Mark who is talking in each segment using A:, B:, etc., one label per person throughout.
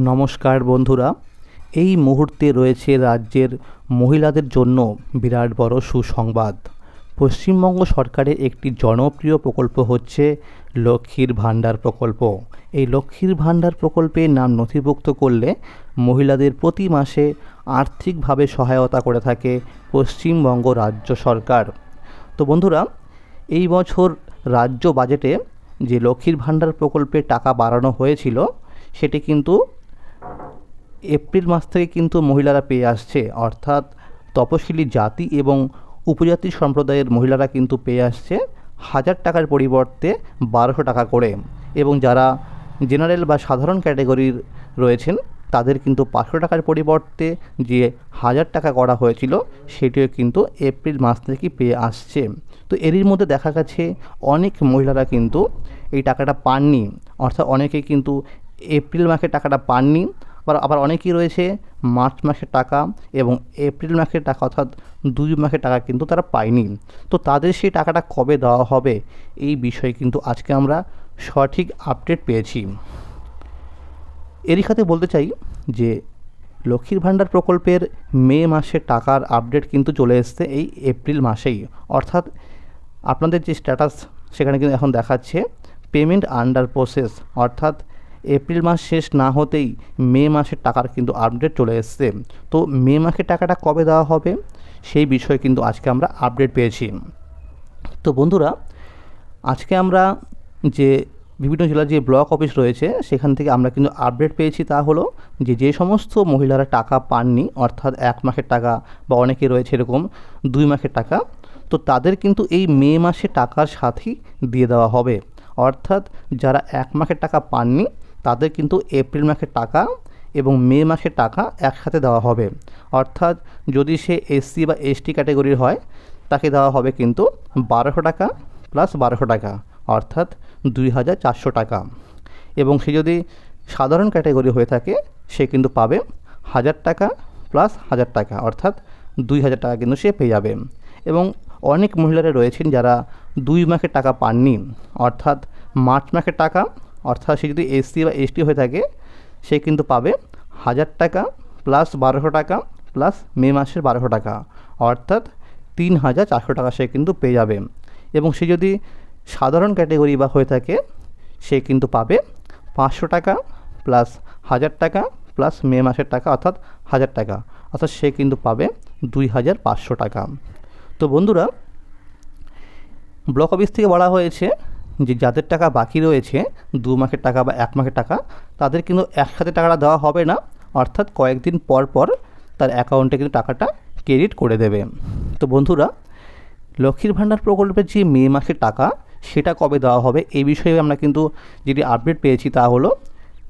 A: নমস্কার বন্ধুরা, এই মুহূর্তে রয়েছে রাজ্যের মহিলাদের জন্য বিরাট বড় সুসংবাদ। পশ্চিমবঙ্গ সরকারের একটি জনপ্রিয় প্রকল্প হচ্ছে লক্ষ্মীর ভাণ্ডার প্রকল্প। এই লক্ষ্মীর ভাণ্ডার প্রকল্পে নাম নথিভুক্ত করলে মহিলাদের প্রতি মাসে আর্থিকভাবে সহায়তা করে থাকে পশ্চিমবঙ্গ রাজ্য সরকার। তো বন্ধুরা, এই বছর রাজ্য বাজেটে যে লক্ষ্মীর ভাণ্ডার প্রকল্পে টাকা বাড়ানো হয়েছিল, সেটি কিন্তু এপ্রিল মাস থেকে কিন্তু মহিলারা পেয়ে আসছে। অর্থাৎ তপশিলি জাতি এবং উপজাতি সম্প্রদায়ের মহিলারা কিন্তু পেয়ে আসছে হাজার টাকার পরিবর্তে বারোশো টাকা করে এবং যারা জেনারেল বা সাধারণ ক্যাটাগরির রয়েছেন, তাদের কিন্তু পাঁচশো টাকার পরিবর্তে যে হাজার টাকা করা হয়েছিল, সেটিও কিন্তু এপ্রিল মাস থেকে পেয়ে আসছে। তো এরই মধ্যে দেখা গেছে অনেক মহিলারা কিন্তু এই টাকাটা পাননি। অর্থাৎ অনেকে কিন্তু এপ্রিল মাসে টাকাটা পাননি। আবার আবার অনেকেই রয়েছে মার্চ মাসের টাকা এবং এপ্রিল মাসের টাকা অর্থাৎ দুই মাসের টাকা কিন্তু তারা পায়নি। তো তাদের সেই টাকাটা কবে দেওয়া হবে এই বিষয়ে কিন্তু আজকে আমরা সঠিক আপডেট পেয়েছি। এরই সাথে বলতে চাই যে লক্ষ্মীর ভাণ্ডার প্রকল্পের মে মাসের টাকার আপডেট কিন্তু চলে এসছে এই এপ্রিল মাসেই। অর্থাৎ আপনাদের যে স্ট্যাটাস সেখানে কিন্তু এখন দেখাচ্ছে পেমেন্ট আন্ডার প্রসেস অর্থাৎ এপ্রিল মাস শেষ না হতেই মে মাসের টাকার কিন্তু আপডেট চলে এসছে। তো মে মাসের টাকাটা কবে দেওয়া হবে? সেই বিষয়ে কিন্তু আজকে আমরা আপডেট পেয়েছি। তো বন্ধুরা, আজকে আমরা যে বিভিন্ন জেলার যে ব্লক অফিস রয়েছে, সেখান থেকে আমরা কিন্তু আপডেট পেয়েছি। তা হলো যে যে সমস্ত মহিলারা টাকা পাননি, অর্থাৎ এক মাসের টাকা বা অনেকে রয়েছে এরকম দুই মাসের টাকা, তো তাদের কিন্তু এই মে মাসে টাকার সাথেই দিয়ে দেওয়া হবে। অর্থাৎ যারা এক মাসের টাকা পাননি তাদের কিন্তু এপ্রিল মাসের টাকা এবং মে মাসের টাকা একসাথে দেওয়া হবে। অর্থাৎ যদি সে এসসি বা এসটি ক্যাটাগরির হয়, তাকে দেওয়া হবে কিন্তু বারোশো টাকা প্লাস বারোশো টাকা, অর্থাৎ দুই হাজার চারশো টাকা। এবং সে যদি সাধারণ ক্যাটাগরি হয়ে থাকে, সে কিন্তু পাবে হাজার টাকা প্লাস হাজার টাকা, অর্থাৎ দুই হাজার টাকা কিন্তু সে পেয়ে যাবে। এবং অনেক মহিলারা রয়েছেন যারা দুই মাসের টাকা পাননি, অর্থাৎ মার্চ মাসের টাকা অর্থাৎ সে যদি এসসি বা এসটি হয়ে থাকে, সে কিন্তু পাবে হাজার টাকা প্লাস বারোশো টাকা প্লাস মে মাসের বারোশো টাকা। অর্থাৎ তিন হাজার চারশো টাকা সে কিন্তু পেয়ে যাবে। এবং সে যদি সাধারণ ক্যাটাগরি বা হয়ে থাকে, সে কিন্তু পাবে পাঁচশো টাকা প্লাস হাজার টাকা প্লাস মে মাসের টাকা, অর্থাৎ হাজার টাকা। অর্থাৎ সে কিন্তু পাবে দুই হাজার পাঁচশো টাকা। তো বন্ধুরা ব্লক অফিস থেকে বলা হয়েছে যে যাদের টাকা বাকি রয়েছে, দু মাসের টাকা বা এক মাসের টাকা, তাদের কিন্তু একসাথে টাকাটা দেওয়া হবে না। অর্থাৎ কয়েকদিন পর পর তার অ্যাকাউন্টে কিন্তু টাকাটা ক্রেডিট করে দেবে। তো বন্ধুরা, লক্ষ্মীর ভাণ্ডার প্রকল্পের যে মে মাসের টাকা, সেটা কবে দেওয়া হবে এই বিষয়ে আমরা কিন্তু যেটি আপডেট পেয়েছি তা হলো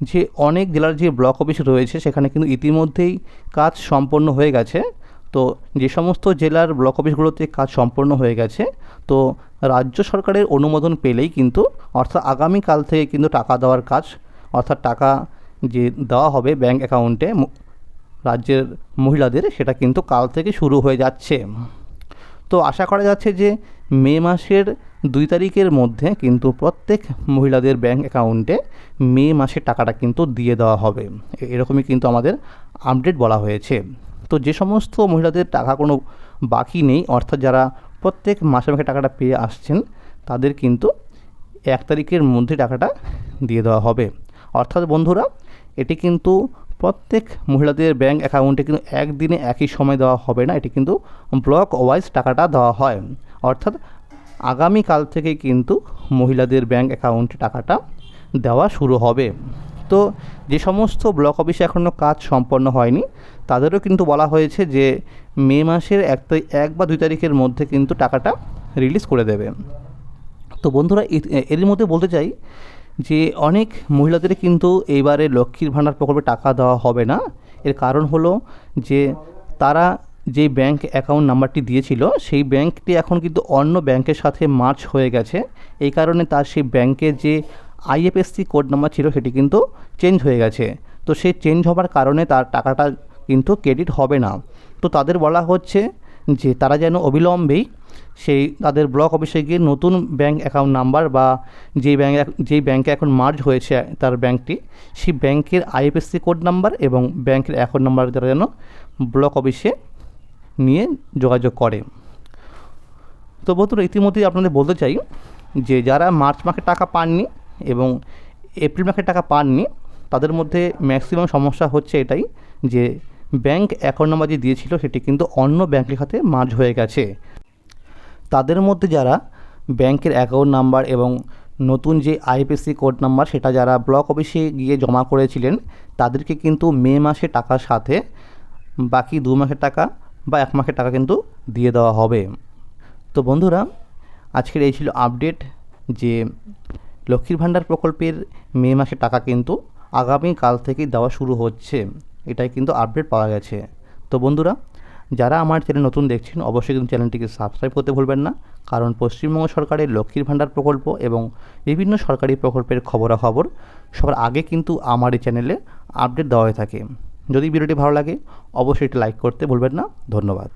A: যে অনেক জেলার যে ব্লক অফিস রয়েছে, সেখানে কিন্তু ইতিমধ্যেই কাজ সম্পন্ন হয়ে গেছে। তো যে সমস্ত জেলার ব্লক অফিসগুলোতে কাজ সম্পন্ন হয়ে গেছে, তো রাজ্য সরকারের অনুমোদন পেলেই কিন্তু, অর্থাৎ আগামীকাল থেকে কিন্তু টাকা দেওয়ার কাজ, অর্থাৎ টাকা যে দেওয়া হবে ব্যাঙ্ক অ্যাকাউন্টে রাজ্যের মহিলাদের, সেটা কিন্তু কাল থেকে শুরু হয়ে যাচ্ছে। তো আশা করা যাচ্ছে যে মে মাসের দুই তারিখের মধ্যে কিন্তু প্রত্যেক মহিলাদের ব্যাঙ্ক অ্যাকাউন্টে মে মাসের টাকাটা কিন্তু দিয়ে দেওয়া হবে। এরকমই কিন্তু আমাদের আপডেট বলা হয়েছে। তো যে সমস্ত মহিলাদের টাকা কোনো বাকি নেই, অর্থাৎ যারা প্রত্যেক মাসে মাসে টাকাটা পেয়ে আসছেন, তাদের কিন্তু এক তারিখের মধ্যে টাকাটা দিয়ে দেওয়া হবে। অর্থাৎ বন্ধুরা, এটি কিন্তু প্রত্যেক মহিলাদের ব্যাঙ্ক অ্যাকাউন্টে কিন্তু একদিনে একই সময় দেওয়া হবে না, এটি কিন্তু ব্লক ওয়াইজ টাকাটা দেওয়া হয়। অর্থাৎ আগামীকাল থেকে কিন্তু মহিলাদের ব্যাঙ্ক অ্যাকাউন্টে টাকাটা দেওয়া শুরু হবে। তো যে সমস্ত ব্লক অফিসে এখনও কাজ সম্পন্ন হয়নি, তাদেরও কিন্তু বলা হয়েছে যে মে মাসের এক এক বা দুই তারিখের মধ্যে কিন্তু টাকাটা রিলিজ করে দেবে। তো বন্ধুরা এর মধ্যে বলতে চাই যে অনেক মহিলাদের কিন্তু এইবারে লক্ষ্মীর ভাণ্ডার প্রকল্পে টাকা দেওয়া হবে না। এর কারণ হলো যে তারা যেই ব্যাংক অ্যাকাউন্ট নাম্বারটি দিয়েছিল, সেই ব্যাংকটি এখন কিন্তু অন্য ব্যাংকের সাথে মার্চ হয়ে গেছে। এই কারণে তার সেই ব্যাংকের যে আইএফএসসি কোড নাম্বার ছিল, সেটি কিন্তু চেঞ্জ হয়ে গেছে। তো সেই চেঞ্জ হবার কারণে তার টাকাটা কিন্তু ক্রেডিট হবে না। তো তাদের বলা হচ্ছে যে, তারা যেন অবিলম্বেই সেই তাদের ব্লক অফিসে গিয়ে নতুন ব্যাঙ্ক অ্যাকাউন্ট নাম্বার বা যেই ব্যাঙ্ক যেই ব্যাঙ্কে এখন মার্জ হয়েছে তার ব্যাংকটি, সেই ব্যাংকের আইএফএসসি কোড নাম্বার এবং ব্যাংকের অ্যাকাউন্ট নাম্বার তারা যেন ব্লক অফিসে নিয়ে যোগাযোগ করে। তো বন্ধুরা, ইতিমধ্যেই আপনাদের বলতে চাই যে, যারা মার্চ মাসে টাকা পাননি এবং এপ্রিল মাসের টাকা পাননি। তাদের মধ্যে ম্যাক্সিমাম সমস্যা হচ্ছে এটাই যে ব্যাংক অ্যাকাউন্ট নাম্বার যে দিয়েছিল সেটি কিন্তু অন্য ব্যাংকের সাথে মার্জ হয়ে গেছে। তাদের মধ্যে যারা ব্যাংকের অ্যাকাউন্ট নাম্বার এবং নতুন যে আইপিএসসি কোড নাম্বার সেটা যারা ব্লক অফিসে গিয়ে জমা করেছিলেন, তাদেরকে কিন্তু মে মাসে টাকার সাথে বাকি দু মাসের টাকা বা এক মাসের টাকা কিন্তু দিয়ে দেওয়া হবে। তো বন্ধুরা, আজকের এই ছিল আপডেট যে লক্ষ্মীর ভাণ্ডার প্রকল্পের মে মাসে টাকা কিন্তু আগামী কাল থেকেই দেওয়া শুরু হচ্ছে। এটাই কিন্তু আপডেট পাওয়া গেছে। তো বন্ধুরা, যারা আমার চ্যানেল নতুন দেখছেন, অবশ্যই কিন্তু চ্যানেলটিকে সাবস্ক্রাইব করতে ভুলবেন না। কারণ পশ্চিমবঙ্গ সরকারের লক্ষ্মীর ভাণ্ডার প্রকল্প এবং বিভিন্ন সরকারি প্রকল্পের খবরাখবর সবার আগে কিন্তু আমার এই চ্যানেলে আপডেট দেওয়া হয়ে থাকে। যদি ভিডিওটি ভালো লাগে, অবশ্যই এটি লাইক করতে ভুলবেন না। ধন্যবাদ।